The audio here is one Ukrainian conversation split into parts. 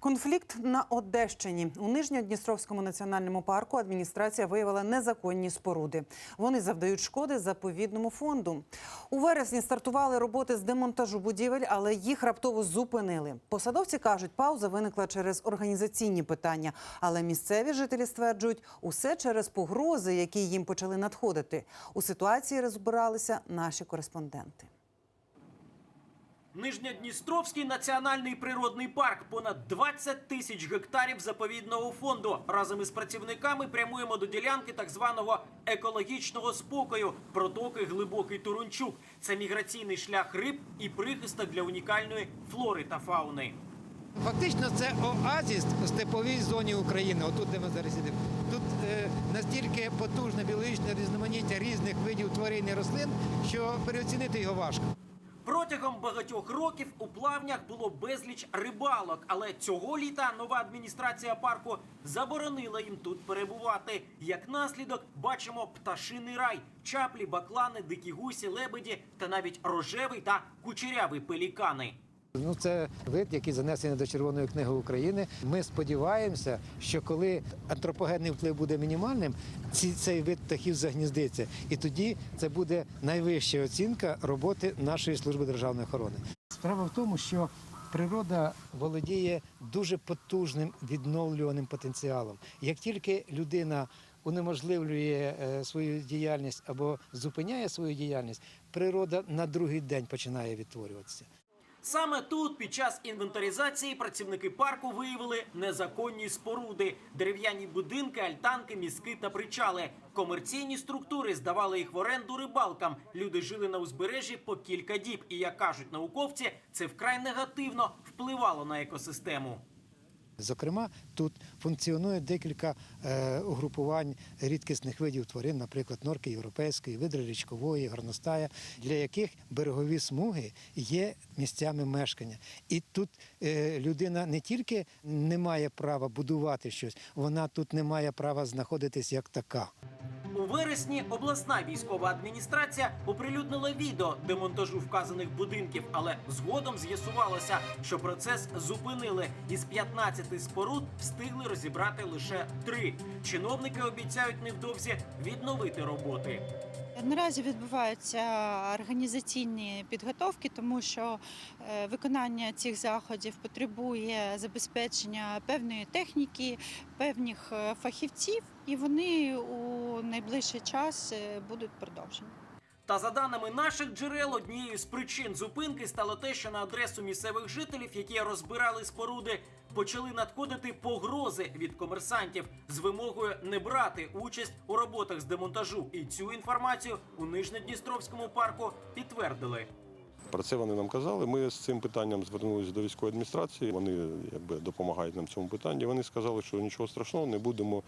Конфлікт на Одещині у Нижньодністровському національному парку адміністрація виявила незаконні споруди. Вони завдають шкоди заповідному фонду. У вересні стартували роботи з демонтажу будівель, але їх раптово зупинили. Посадовці кажуть, пауза виникла через організаційні питання, але місцеві жителі стверджують, усе через погрози, які їм почали надходити. У ситуації розбиралися наші кореспонденти. Нижньодністровський національний природний парк понад 20 тисяч гектарів заповідного фонду. Разом із працівниками прямуємо до ділянки так званого екологічного спокою протоки Глибокий Турунчук. Це міграційний шлях риб і прихисток для унікальної флори та фауни. Фактично це оазіс в степовій зоні України, отут, де ми зараз сидимо. Тут е, настільки потужне біологічне різноманіття різних видів тварин і рослин, що переоцінити його важко. Протягом багатьох років у плавнях було безліч рибалок, але цього літа нова адміністрація парку заборонила їм тут перебувати. Як наслідок, бачимо пташиний рай, чаплі, баклани, дикі гусі, лебеді та навіть рожевий та кучерявий пелікани. Ну, це вид, який занесений до Червоної книги України. Ми сподіваємося, що коли антропогенний вплив буде мінімальним, ці, цей вид птахів загніздиться. І тоді це буде найвища оцінка роботи нашої служби державної охорони. Справа в тому, що природа володіє дуже потужним відновлюваним потенціалом. Як тільки людина унеможливлює е, свою діяльність або зупиняє свою діяльність, природа на другий день починає відтворюватися. Саме тут під час інвентаризації працівники парку виявили незаконні споруди, дерев'яні будинки, альтанки, мізки та причали. Комерційні структури здавали їх в оренду рибалкам. Люди жили на узбережжі по кілька діб. І як кажуть науковці, це вкрай негативно впливало на екосистему. Зокрема, тут функціонує декілька е, угрупувань рідкісних видів тварин, наприклад, норки європейської, видри річкової, горностая, для яких берегові смуги є місцями мешкання. І тут е, людина не тільки не має права будувати щось, вона тут не має права знаходитись як така. Вересні обласна військова адміністрація оприлюднила відео демонтажу вказаних будинків, але згодом з'ясувалося, що процес зупинили. Із 15 споруд встигли розібрати лише три. Чиновники обіцяють невдовзі відновити роботи. Наразі відбуваються організаційні підготовки, тому що е, виконання цих заходів потребує забезпечення певної техніки, певних е, фахівців, і вони у найближчий час е, будуть продовжені. Та за даними наших джерел, однією з причин зупинки стало те, що на адресу місцевих жителів, які розбирали споруди, почали надходити погрози від комерсантів з вимогою не брати участь у роботах з демонтажу. І цю інформацію у Нижньодністровському парку підтвердили. Про це вони нам казали. Ми з цим питанням звернулися до військової адміністрації. Вони якби допомагають нам в цьому питанні. Вони сказали, що нічого страшного, не будемо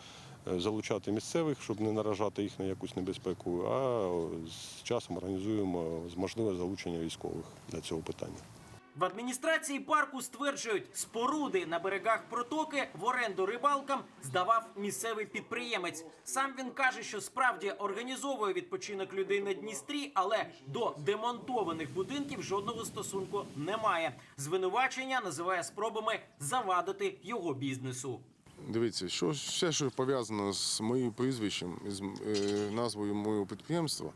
е, залучати місцевих, щоб не наражати їх на якусь небезпеку. А з часом організуємо можливе залучення військових для цього питання. В адміністрації парку стверджують, споруди на берегах протоки в оренду рибалкам здавав місцевий підприємець. Сам він каже, що справді організовує відпочинок людей на Дністрі, але до демонтованих будинків жодного стосунку немає. Звинувачення називає спробами завадити його бізнесу. Дивіться, що все, що пов'язано з моїм прізвищем з е, назвою моєго підприємства,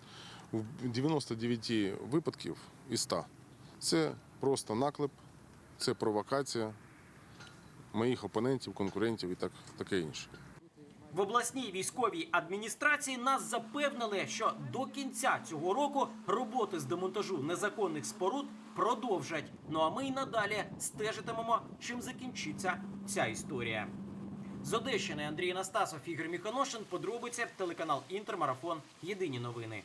в 99 випадків із 100 це просто наклеп, це провокація моїх опонентів, конкурентів і так, таке інше. В обласній військовій адміністрації нас запевнили, що до кінця цього року роботи з демонтажу незаконних споруд продовжать. Ну а ми й надалі стежитимемо, чим закінчиться ця історія. З Одещини Андрій Настасов, Ігор Міханошин. Подробиці телеканал Інтермарафон. Єдині новини.